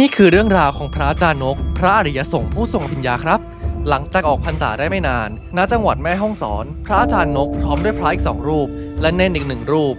นี่คือเรื่องราวของพระอาจารย์นก พระอริยสงฆ์ผู้ทรงอภิญญาครับ หลังจากออกพรรษาได้ไม่นาน ณ จังหวัดแม่ฮ่องสอน พระอาจารย์นกพร้อมด้วยพระอีกสองรูป และเนนอีกหนึ่งรูป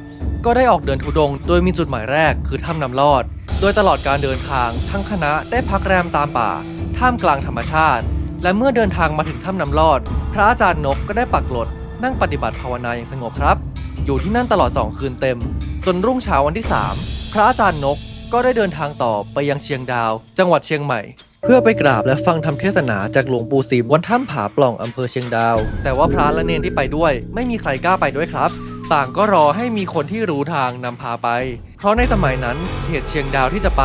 ก็ได้ออกเดินทุดงค์โดยมีจุดหมายแรกคือถ้ำน้ำลอด โดยตลอดการเดินทางทั้งคณะได้พักแรมตามป่า ท่ามกลางธรรมชาติ และเมื่อเดินทางมาถึงถ้ำน้ำลอด พระอาจารย์นกก็ได้ปักหลด นั่งปฏิบัติภาวนาอย่างสงบครับ อยู่ที่นั่นตลอด2คืนเต็ม จนรุ่งเช้าวันที่ 3 พระอาจารย์นก ก็ได้เดินทางต่อไปยังเชียงดาว จังหวัดเชียงใหม่ เพื่อไปกราบและฟังธรรมเทศนาจากหลวงปู่ศรีบนถ้ำผาปล่องอำเภอเชียงดาว แต่ว่าพระและเนนที่ไปด้วย ไม่มีใครกล้าไปด้วยครับ ต่างก็รอให้มีคนที่รู้ทางนำพาไป เพราะในสมัยนั้นเขตเชียงดาวที่จะไป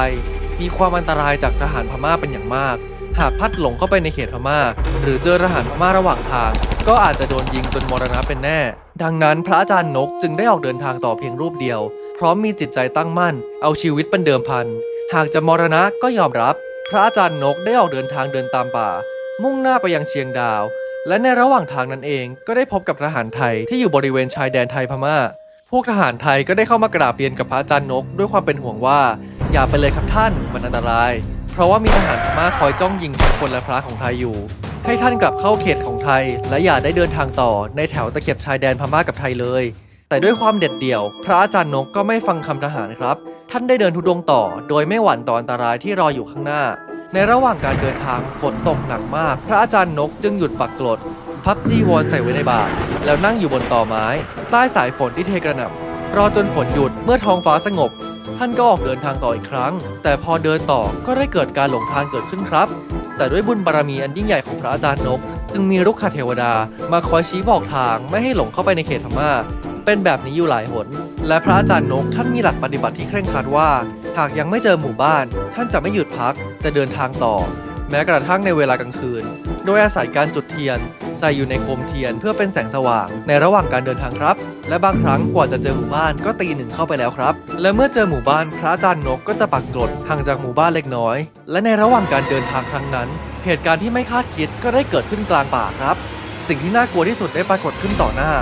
มีความอันตรายจากทหารพม่าเป็นอย่างมาก หากพัดหลงเข้าไปในเขตพม่า หรือเจอทหารพม่าระหว่างทาง ก็อาจจะโดนยิงจนมรณะเป็นแน่ ดังนั้นพระอาจารย์นกจึงได้ออกเดินทางต่อเพียงรูปเดียว ร้อมมีจิตใจตั้งมั่น เอาชีวิตเป็นเดิมพัน หากจะมรณะก็ยอมรับ พระอาจารย์นกได้ออกเดินทางเดินตามป่า มุ่งหน้าไปยังเชียงดาว และในระหว่างทางนั้นเองก็ได้พบกับทหารไทยที่อยู่บริเวณชายแดนไทยพม่า พวกทหารไทยก็ได้เข้ามากราบเรียนกับพระอาจารย์นก ด้วยความเป็นห่วงว่า อย่าไปเลยครับท่านมันอันตราย เพราะว่ามีทหารพม่าคอยจ้องยิงทั้งคนและพระของไทยอยู่ให้ท่านกลับเข้าเขตของไทย และอย่าได้เดินทางต่อในแถวตะเข็บชายแดนพม่ากับไทยเลย แต่ด้วยความเด็ดเดี่ยว พระอาจารย์นกก็ไม่ฟังคำทหารครับ ท่านได้เดินทุดงต่อ โดยไม่หวั่นต่ออันตรายที่รออยู่ข้างหน้า ในระหว่างการเดินทางฝนตกหนักมาก พระอาจารย์นกจึงหยุดปักกรดพับจีวรใส่ไว้ในบาตรแล้วนั่งอยู่บนต่อไม้ ใต้สายฝนที่เทกระหน่ำรอจนฝนหยุดเมื่อท้องฟ้าสงบ ท่านก็ออกเดินทางต่ออีกครั้ง แต่พอเดินต่อก็ได้เกิดการหลงทางเกิดขึ้นครับ แต่ด้วยบุญบารมีอันยิ่งใหญ่ของพระอาจารย์นก จึงมีรุกขเทวดา มาคอยชี้บอกทางไม่ให้หลงเข้าไปในเขตพม่า เป็นแบบนี้อยู่หลายหน และพระอาจารย์นกท่านมีหลักปฏิบัติที่เคร่งครัดว่า หากยังไม่เจอหมู่บ้าน ท่านจะไม่หยุดพักจะเดินทางต่อ แม้กระทั่งในเวลากลางคืน โดยอาศัยการจุดเทียน ใส่อยู่ในโคมเทียนเพื่อเป็นแสงสว่าง ในระหว่างการเดินทางครับ และบางครั้งกว่าจะเจอหมู่บ้านก็ตีหนึ่งเข้าไปแล้วครับ และเมื่อเจอหมู่บ้านพระอาจารย์นกก็จะปักกรดห่างจากหมู่บ้านเล็กน้อย และในระหว่างการเดินทางครั้งนั้น เหตุการณ์ที่ไม่คาดคิดก็ได้เกิดขึ้นกลางป่าครับ สิ่งที่น่ากลัวที่สุดได้ปรากฏขึ้นต่อหน้า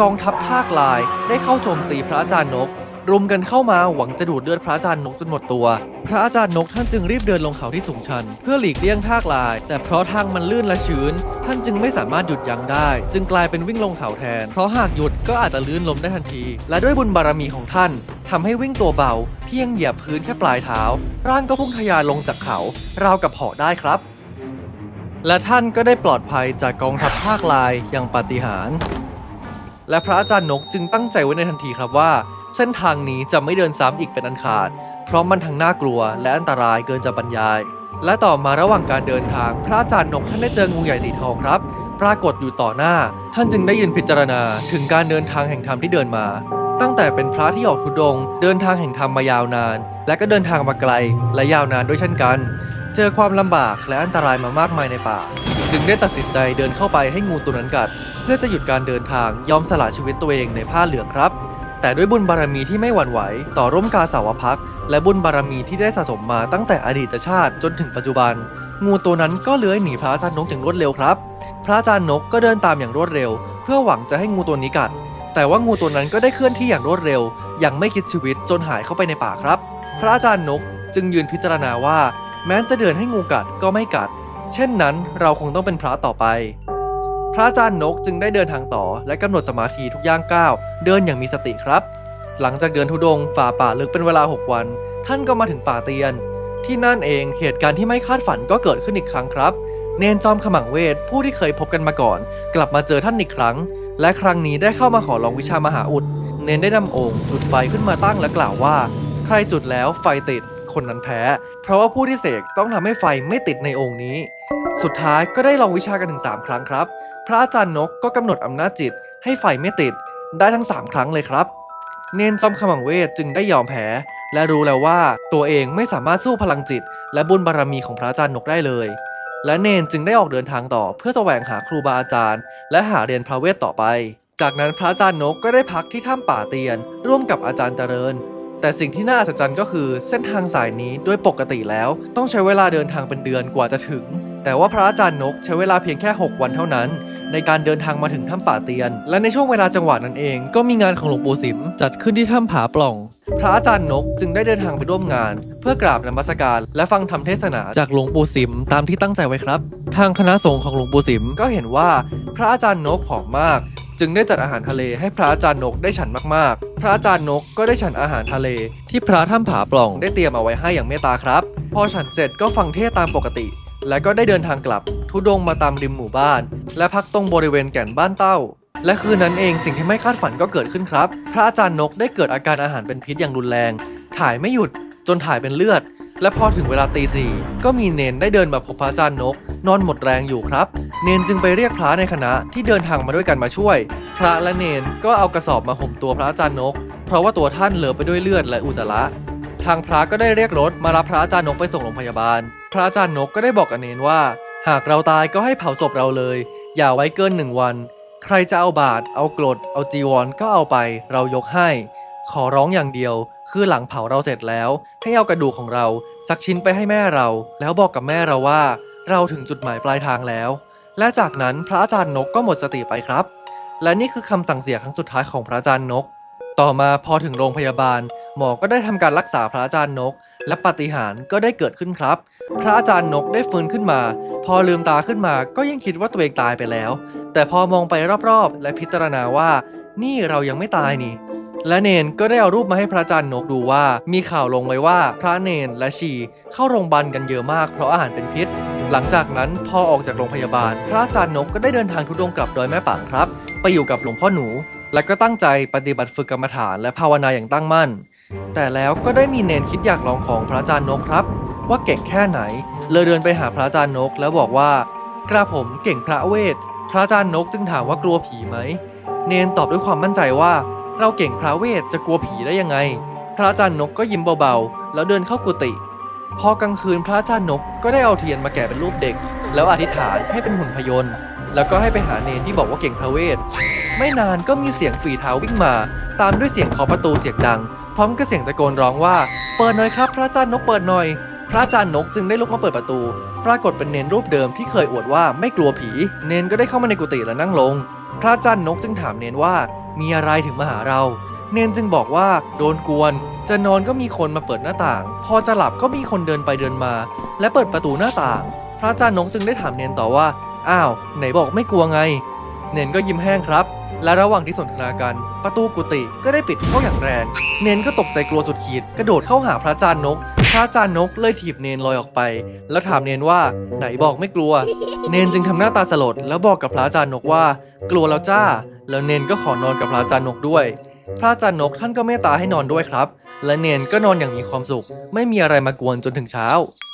กองทัพทากลายได้เข้าโจมตีพระอาจารย์นก รุมกันเข้ามาหวังจะดูดเลือดพระอาจารย์นกจนหมดตัว พระอาจารย์นกท่านจึงรีบเดินลงเขาที่สูงชัน เพื่อหลีกเลี่ยงทากลาย แต่เพราะทางมันลื่นและชื้น ท่านจึงไม่สามารถหยุดยั้งได้ จึงกลายเป็นวิ่งลงเขาแทน เพราะหากหยุดก็อาจจะลื่นล้มได้ทันที และด้วยบุญบารมีของท่านทำให้วิ่งตัวเบา เพียงเหยียบพื้นแค่ปลายเท้า ร่างก็พุ่งทะยานลงจากเขา ราวกับเหาะได้ครับ และท่านก็ได้ปลอดภัยจากกองทัพภาคลายอย่างปาฏิหาริย์ และพระอาจารย์นกจึงตั้งใจไว้ในทันทีครับว่า เส้นทางนี้จะไม่เดินซ้ำอีกเป็นอันขาด เพราะมันทั้งน่ากลัว และอันตรายเกินจะบรรยาย และต่อมาระหว่างการเดินทาง พระอาจารย์นกท่านได้เจองูใหญ่สีทองครับ ปรากฏอยู่ต่อหน้า ท่านจึงได้ยืนพิจารณาถึงการเดินทางแห่งธรรมที่เดินมา ตั้งแต่เป็นพระที่ออกทุดง เดินทางแห่งธรรมมายาวนาน และก็เดินทางมาไกล และยาวนานด้วยเช่นกัน เจอความลำบากและอันตรายมามากมายในป่า จึงได้ตัดสินใจเดินเข้าไปให้งูตัวนั้นกัด เพื่อจะหยุดการเดินทางยอมสละชีวิตตัวเองในผ้าเหลืองครับ แต่ด้วยบุญบารมีที่ไม่หวั่นไหว ต่อร่มกาสาวพักและบุญบารมีที่ได้สะสมมาตั้งแต่อดีตชาติจนถึงปัจจุบัน งูตัวนั้นก็เลื้อยหนีพระอาจารย์นกอย่างรวดเร็วครับ พระอาจารย์นกก็เดินตามอย่างรวดเร็ว เพื่อหวังจะให้งูตัวนี้กัด แต่ว่างูตัวนั้นก็ได้เคลื่อนที่อย่างรวดเร็ว อย่างไม่คิดชีวิตจนหายเข้าไปในป่าครับ พระอาจารย์นกจึงยืนพิจารณาว่า แม้จะเดินให้งูกัดก็ไม่กัด เช่นนั้นเราคงต้องเป็นพระต่อไป พระอาจารย์นกจึงได้เดินทางต่อและกำหนดสมาธิทุกย่างก้าว เดินอย่างมีสติครับ หลังจากเดินทุดงฝ่าป่าลึกเป็นเวลา 6 วัน ท่านก็มาถึงป่าเตียน ที่นั่นเองเหตุการณ์ที่ไม่คาดฝันก็เกิดขึ้นอีกครั้งครับ เนนจอมขมังเวทผู้ที่เคยพบกันมาก่อน กลับมาเจอท่านอีกครั้ง และครั้งนี้ได้เข้ามาขอลองวิชามหาอุด เนนได้นำโอ่งจุดไฟขึ้นมาตั้งและกล่าวว่า ใครจุดแล้วไฟติด คนนั้นแพ้ เพราะว่าผู้ที่เสกต้องทำให้ไฟไม่ติดในโอ่งนี้ สุดท้ายก็ได้ลองวิชากันถึง 3 ครั้งครับ พระอาจารย์นกก็กำหนดอำนาจจิต ให้ไฟไม่ติดได้ทั้ง 3 ครั้งเลยครับ เนนจอมขมังเวทจึงได้ยอมแพ้ และรู้แล้วว่าตัวเองไม่สามารถสู้พลังจิต และบุญบารมีของพระอาจารย์นกได้เลย และเนนจึงได้ออกเดินทางต่อเพื่อแสวงหาครูบาอาจารย์ และหาเรียนพระเวทต่อไป จากนั้นพระอาจารย์นกก็ได้พักที่ถ้ำป่าเตียน ร่วมกับอาจารย์เจริญ แต่สิ่งที่น่าอัศจรรย์ก็คือเส้นทางสายนี้โดยปกติแล้ว ต้องใช้เวลาเดินทางเป็นเดือนกว่าจะถึง แต่ว่าพระอาจารย์นกใช้เวลาเพียงแค่ 6 วันเท่านั้น ในการเดินทางมาถึงถ้ำป่าเตียน และในช่วงเวลาจังหวะนั้นเอง ก็มีงานของหลวงปู่สิม จัดขึ้นที่ถ้ำผาปล่องพพระอาจารย์นกจึงได้เดินทางไปร่วมงาน เพื่อกราบนมัสการ และฟังธรรมเทศนาจากหลวงปู่สิมตามที่ตั้งใจไว้ครับ ทางคณะสงฆ์ของหลวงปู่สิมก็เห็นว่าพระอาจารย์นกผอมมาก จึงได้จัดอาหารทะเลให้พระอาจารย์นกได้ฉันมากๆ พระอาจารย์นกก็ได้ฉันอาหารทะเล ที่พระถ้ำผาปล่องได้เตรียมเอาไว้ให้อย่างเมตตาครับ พอฉันเสร็จก็ฟังเทศตามปกติ และก็ได้เดินทางกลับ ทุดงมาตามริมหมู่บ้าน และพักตรงบริเวณแก่นบ้านเต้า และคืนนั้นเองสิ่งที่ไม่คาดฝันก็เกิดขึ้นครับ พระอาจารย์นกได้เกิดอาการอาหารเป็นพิษอย่างรุนแรง ถ่ายไม่หยุดจนถ่ายเป็นเลือด และพอถึงเวลาตีสี่ก็มีเนนได้เดินมาพบพระอาจารย์นก นอนหมดแรงอยู่ครับ เนนจึงไปเรียกพระในคณะที่เดินทางมาด้วยกันมาช่วย พระและเนนก็เอากระสอบมาห่มตัวพระอาจารย์นก เพราะว่าตัวท่านเหลือไปด้วยเลือดและอุจจาระทางพระก็ได้เรียกรถมารับพระอาจารย์นกไปส่งโรงพยาบาล พระอาจารย์นกก็ได้บอกกับเนนว่า หากเราตายก็ให้เผาศพเราเลย อย่าไว้เกินหนึ่งวัน ใครจะเอาบาตรเอากรดเอาจีวรก็เอาไป เรายกให้ ขอร้องอย่างเดียว คือหลังเผาเราเสร็จแล้ว ให้เอากระดูกของเราสักชิ้นไปให้แม่เรา แล้วบอกกับแม่เราว่า เราถึงจุดหมายปลายทางแล้ว และจากนั้นพระอาจารย์นกก็หมดสติไปครับ และนี่คือคำสั่งเสียครั้งสุดท้ายของพระอาจารย์นก ต่อมาพอถึงโรงพยาบาล หมอก็ได้ทำการรักษาพระอาจารย์นก และปาฏิหาริย์ก็ได้เกิดขึ้นครับ พระอาจารย์นกได้ฟื้นขึ้นมา พอลืมตาขึ้นมาก็ยังคิดว่าตัวเองตายไปแล้ว แต่พอมองไปรอบๆ และพิจารณาว่า นี่เรายังไม่ตายนี่ และเนนก็ได้เอารูปมาให้พระอาจารย์นกดูว่า มีข่าวลงไว้ว่าพระเนนและชีเข้าโรงพยาบาลกันเยอะมากเพราะอาหารเป็นพิษ หลังจากนั้นพอออกจากโรงพยาบาล พระอาจารย์นกก็ได้เดินทางทุดงกลับดอยแม่ป่างครับ ไปอยู่กับหลวงพ่อหนู และก็ตั้งใจปฏิบัติฝึกกรรมฐานและภาวนาอย่างตั้งมั่น แต่แล้วก็ได้มีเนนคิดอยากลองของพระอาจารย์นกครับ ว่าเก่งแค่ไหน เลยเดินไปหาพระอาจารย์นก แล้วบอกว่ากระผมเก่งพระเวท พระอาจารย์นกจึงถามว่ากลัวผีไหม เนนตอบด้วยความมั่นใจว่า เราเก่งพระเวทจะกลัวผีได้ยังไง พระอาจารย์นกก็ยิ้มเบาๆ แล้วเดินเข้ากุฏิพอกลางคืนพระอาจารย์นกก็ได้เอาเทียนมาแกะเป็นรูปเด็ก แล้วอธิษฐานให้เป็นหุ่นพยนต์แล้วก็ให้ไปหาเนนที่บอกว่าเก่งพระเวท ไม่นานก็มีเสียงฝีเท้าวิ่งมา ตามด้วยเสียงเคาะประตูเสียงดัง พร้อมกับเสียงตะโกนร้องว่า เปิดหน่อยครับ พระอาจารย์นกเปิดหน่อย พระอาจารย์นกจึงได้ลุกมาเปิดประตู ปรากฏเป็นเนนรูปเดิมที่เคยอวดว่าไม่กลัวผี เนนก็ได้เข้ามาในกุฏิและนั่งลง พระอาจารย์นกจึงถามเนนว่า มีอะไรถึงมาหาเรา เนนจึงบอกว่าโดนกวน จะนอนก็มีคนมาเปิดหน้าต่าง พอจะหลับก็มีคนเดินไปเดินมา และเปิดประตูหน้าต่าง พระอาจารย์นกจึงได้ถามเนนต่อว่า อ้าว ไหนบอกไม่กลัวไง เนนก็ยิ้มแห้งครับ และระหว่างที่สนทนากัน ประตูกุฏิก็ได้ปิดเข้าอย่างแรง เนนก็ตกใจกลัวสุดขีด กระโดดเข้าหาพระอาจารย์นก พระอาจารย์นกเลยถีบเนนลอยออกไป แล้วถามเนนว่า ไหนบอกไม่กลัว เนนจึงทำหน้าตาสลดแล้วบอกกับพระอาจารย์นกว่า กลัวแล้วจ้า แล้วเนนก็ขอนอนกับพระอาจารย์นกด้วย พระอาจารย์นกท่านก็เมตตาให้นอนด้วยครับ และเนนก็นอนอย่างมีความสุข ไม่มีอะไรมากวนจนถึงเช้า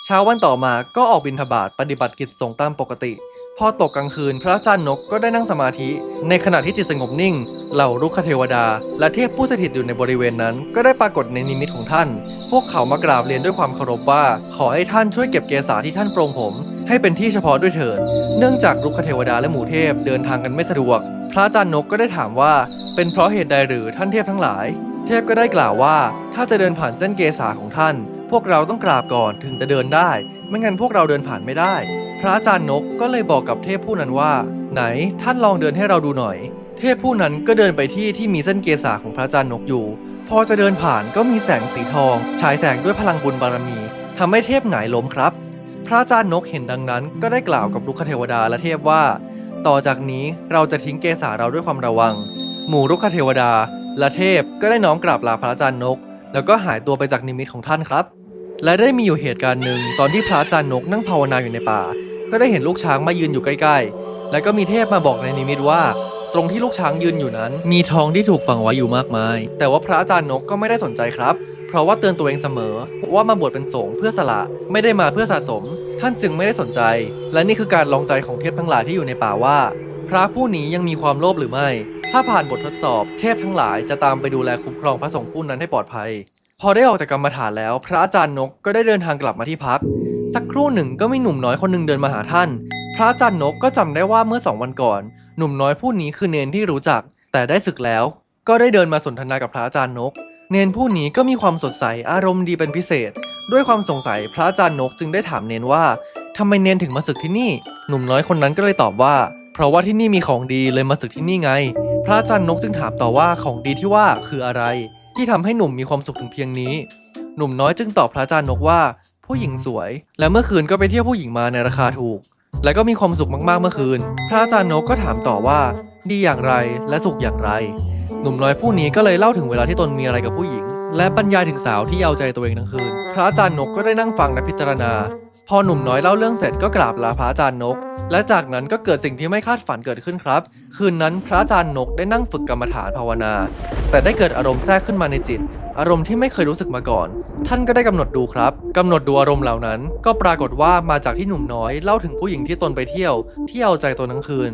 เช้าวันต่อมาก็ออกบิณฑบาตปฏิบัติกิจสงฆ์ตามปกติ พอตกกลางคืนพระอาจารย์นกก็ได้นั่งสมาธิ ในขณะที่จิตสงบนิ่ง เหล่ารุกขเทวดา และเทพผู้สถิตอยู่ในบริเวณนั้น ก็ได้ปรากฏในนิมิตของท่าน พวกเขามากราบเรียนด้วยความเคารพว่า ขอให้ท่านช่วยเก็บเกสาที่ท่านโปรงผม ให้เป็นที่เฉพาะด้วยเถิด เนื่องจากรุกขเทวดาและหมู่เทพเดินทางกันไม่สะดวก พระอาจารย์นกก็ได้ถามว่า เป็นเพราะเหตุใดหรือท่านเทพทั้งหลาย เทพก็ได้กล่าวว่า ถ้าจะเดินผ่านเส้นเกสาของท่าน พวกเราต้องกราบก่อนถึงจะเดินได้ ไม่งั้นพวกเราเดินผ่านไม่ได้ พระอาจารย์นกก็เลยบอกกับเทพผู้นั้นว่า ไหนท่านลองเดินให้เราดูหน่อย เทพผู้นั้นก็เดินไปที่ที่มีเส้นเกสาของพระอาจารย์นกอยู่ พอจะเดินผ่านก็มีแสงสีทอง ฉายแสงด้วยพลังบุญบารมีทำให้เทพหงายล้มครับ พระอาจารย์นกเห็นดังนั้น ก็ได้กล่าวกับลุกเทวดาและเทพว่า ต่อจากนี้เราจะทิ้งเกสาเราด้วยความระวัง หมู่รุกขเทวดา และเทพก็ได้น้อมกราบลาพระอาจารย์นก แล้วก็หายตัวไปจากนิมิตของท่านครับ และได้มีอยู่เหตุการณ์หนึ่งตอนที่พระอาจารย์นกนั่งภาวนาอยู่ในป่า ก็ได้เห็นลูกช้างมายืนอยู่ใกล้ๆ แล้วก็มีเทพมาบอกในนิมิตว่า ตรงที่ลูกช้างยืนอยู่นั้น มีทองที่ถูกฝังไว้อยู่มากมาย แต่ว่าพระอาจารย์นกก็ไม่ได้สนใจครับ เพราะว่าเตือนตัวเองเสมอ ว่ามาบวชเป็นสงฆ์เพื่อสละไม่ได้มาเพื่อสะสม ท่านจึงไม่ได้สนใจ และนี่คือการลองใจของเทพทั้งหลายที่อยู่ในป่าว่า พระผู้นี้ยังมีความโลภหรือไม่ ถ้าผ่านบททดสอบเทพทั้งหลายจะตามไปดูแลคุ้มครองพระสงฆ์ผู้นั้นให้ปลอดภัย พอได้ออกจากกรรมฐานแล้ว พระอาจารย์นกก็ได้เดินทางกลับมาที่พัก สักครู่หนึ่งก็มีหนุ่มน้อยคนหนึ่งเดินมาหาท่าน พระอาจารย์นกก็จำได้ว่าเมื่อสองวันก่อน หนุ่มน้อยผู้นี้คือเนนที่รู้จัก แต่ได้ศึกแล้ว ก็ได้เดินมาสนทนากับพระอาจารย์นก เนนผู้นี้ก็มีความสดใสอารมณ์ดีเป็นพิเศษ ด้วยความสงสัยพระอาจารย์นกจึงได้ถามเนนว่าทำไมเนนถึงมาศึกที่นี่ หนุ่มน้อยคนนั้นก็เลยตอบว่า เพราะว่าที่นี่มีของดีเลยมาศึกที่นี่ไง พระอาจารย์นกจึงถามต่อว่าของดีที่ว่าคืออะไร ที่ทำให้หนุ่มมีความสุขถึงเพียงนี้ หนุ่มน้อยจึงตอบพระอาจารย์นกว่า ผู้หญิงสวย และเมื่อคืนก็ไปเที่ยวผู้หญิงมาในราคาถูก และก็มีความสุขมากๆเมื่อคืน พระอาจารย์นกก็ถามต่อว่า ดีอย่างไรและสุขอย่างไร หนุ่มน้อยผู้นี้ก็เลยเล่าถึงเวลาที่ตนมีอะไรกับผู้หญิง และบรรยายถึงสาวที่เอาใจตัวเองทั้งคืน พระอาจารย์นกก็ได้นั่งฟังและพิจารณา พอหนุ่มน้อยเล่าเรื่องเสร็จก็กราบลาพระอาจารย์นก และจากนั้นก็เกิดสิ่งที่ไม่คาดฝันเกิดขึ้นครับคืนนั้นพระอาจารย์นกได้นั่งฝึกกรรมฐานภาวนา แต่ได้เกิดอารมณ์แทรกขึ้นมาในจิต อารมณ์ที่ไม่เคยรู้สึกมาก่อน ท่านก็ได้กำหนดดูครับกำหนดดูอารมณ์เหล่านั้น ก็ปรากฏว่ามาจากที่หนุ่มน้อยเล่าถึงผู้หญิงที่ตนไปเที่ยว ที่เอาใจตนทั้งคืน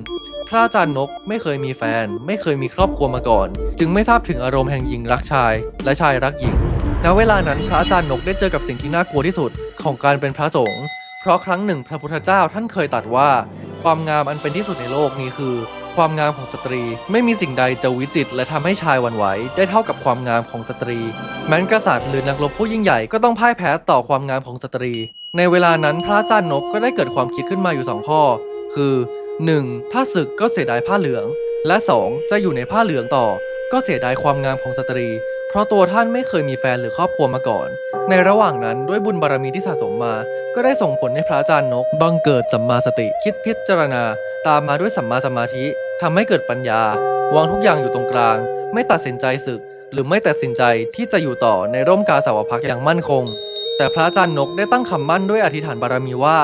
พระอาจารย์นกไม่เคยมีแฟน ไม่เคยมีครอบครัวมาก่อน จึงไม่ทราบถึงอารมณ์แห่งหญิงรักชาย และชายรักหญิงณเวลานั้นพระอาจารย์นกได้เจอกับสิ่งที่น่ากลัวที่สุดของการเป็นพระสงฆ์เพราะครั้งหนึ่งพระพุทธเจ้าท่านเคยตรัสว่า ความงามอันเป็นที่สุดในโลกนี้คือ ความงามของสตรี ไม่มีสิ่งใดจะวิจิตและทำให้ชายวันไหว ได้เท่ากับความงามของสตรี แม้นกษัตริย์หรือนักรบผู้ยิ่งใหญ่ก็ต้องพ่ายแพ้ต่อความงามของสตรี ในเวลานั้นพระอาจารย์นกก็ได้เกิดความคิดขึ้นมาอยู่สองข้อ คือ 1. ถ้าศึกก็เสียดายผ้าเหลือง และ 2. จะอยู่ในผ้าเหลืองต่อ ก็เสียดายความงามของสตรี เพราะตัวท่านไม่เคยมีแฟนหรือครอบครัวมาก่อน ในระหว่างนั้นด้วยบุญบารมีที่สะสมมา ก็ได้ส่งผลให้พระอาจารย์นก บังเกิดสัมมาสติคิดพิจารณา ตามมาด้วยสัมมาสมาธิทำให้เกิดปัญญา วางทุกอย่างอยู่ตรงกลาง ไม่ตัดสินใจศึก หรือไม่ตัดสินใจที่จะอยู่ต่อในร่มกาสาวพักอย่างมั่นคง แต่พระอาจารย์นกได้ตั้งคำมั่นด้วยอธิษฐานบารมีว่า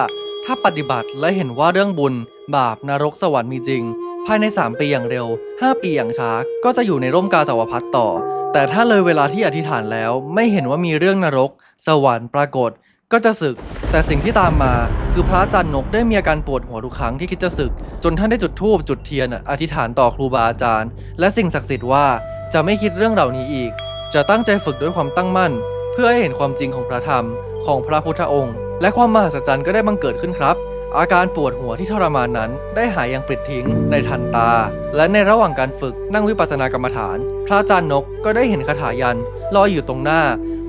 ถ้าปฏิบัติและเห็นว่าเรื่องบุญ บาปนรกสวรรค์มีจริง ภายใน 3 ปีอย่างเร็ว 5 ปีอย่างช้าก็จะอยู่ในร่มกาสาวพักตร์ต่อ แต่ถ้าเลยเวลาที่อธิษฐานแล้วไม่เห็นว่ามีเรื่องนรก สวรรค์ปรากฏ ก็จะศึก แต่สิ่งที่ตามมาคือพระอาจารย์นกได้มีอาการปวดหัวทุกครั้งที่คิดจะศึก จนท่านได้จุดธูปจุดเทียนอธิษฐานต่อครูบาอาจารย์ และสิ่งศักดิ์สิทธิ์ว่าจะไม่คิดเรื่องเหล่านี้อีก จะตั้งใจฝึกด้วยความตั้งมั่น เพื่อให้เห็นความจริงของพระธรรมของพระพุทธองค์ และความมหัศจรรย์ก็ได้บังเกิดขึ้นครับ อาการปวดหัวที่ทรมานนั้นได้หายอย่างปลิดทิ้งในทันตา และในระหว่างการฝึกนั่งวิปัสสนากรรมฐาน พระอาจารย์นกก็ได้เห็นคาถายันลอยอยู่ตรงหน้า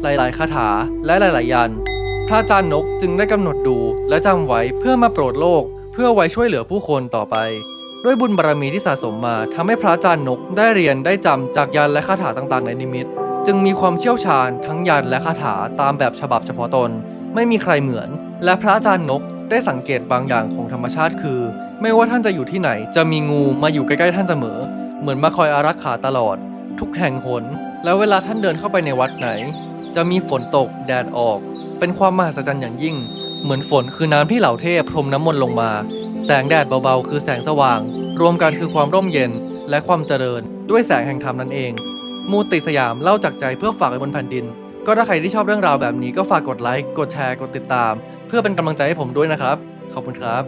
หลายๆคาถาและหลาย ๆ ยัน พระอาจารย์นกจึงได้กำหนดดูและจำไว้เพื่อมาโปรดโลก เพื่อไว้ช่วยเหลือผู้คนต่อไป ด้วยบุญบารมีที่สะสมมาทำให้พระอาจารย์นกได้เรียนได้จำจากยันและคาถาต่างๆ ในนิมิต จึงมีความเชี่ยวชาญทั้งยันและคาถาตามแบบฉบับเฉพาะตน ไม่มีใครเหมือน และพระอาจารย์นก ได้สังเกตบางอย่างของธรรมชาติคือ ไม่ว่าท่านจะอยู่ที่ไหน จะมีงูมาอยู่ใกล้ๆท่านเสมอ เหมือนมาคอยอารักขาตลอด ทุกแห่งหน แล้วเวลาท่านเดินเข้าไปในวัดไหน จะมีฝนตกแดดออก เป็นความมหัศจรรย์อย่างยิ่ง เหมือนฝนคือน้ำที่เหล่าเทพพรมน้ำมนต์ลงมา แสงแดดเบาๆ คือแสงสว่าง รวมกันคือความร่มเย็นและความเจริญ ด้วยแสงแห่งธรรมนั่นเอง มูติสยามเล่าจากใจเพื่อฝากไว้บนแผ่นดิน ก็ถ้าใครที่ชอบเรื่องราวแบบนี้ก็ฝากกดไลค์ กดแชร์ กดติดตาม เพื่อเป็นกำลังใจให้ผมด้วยนะครับ ขอบคุณครับ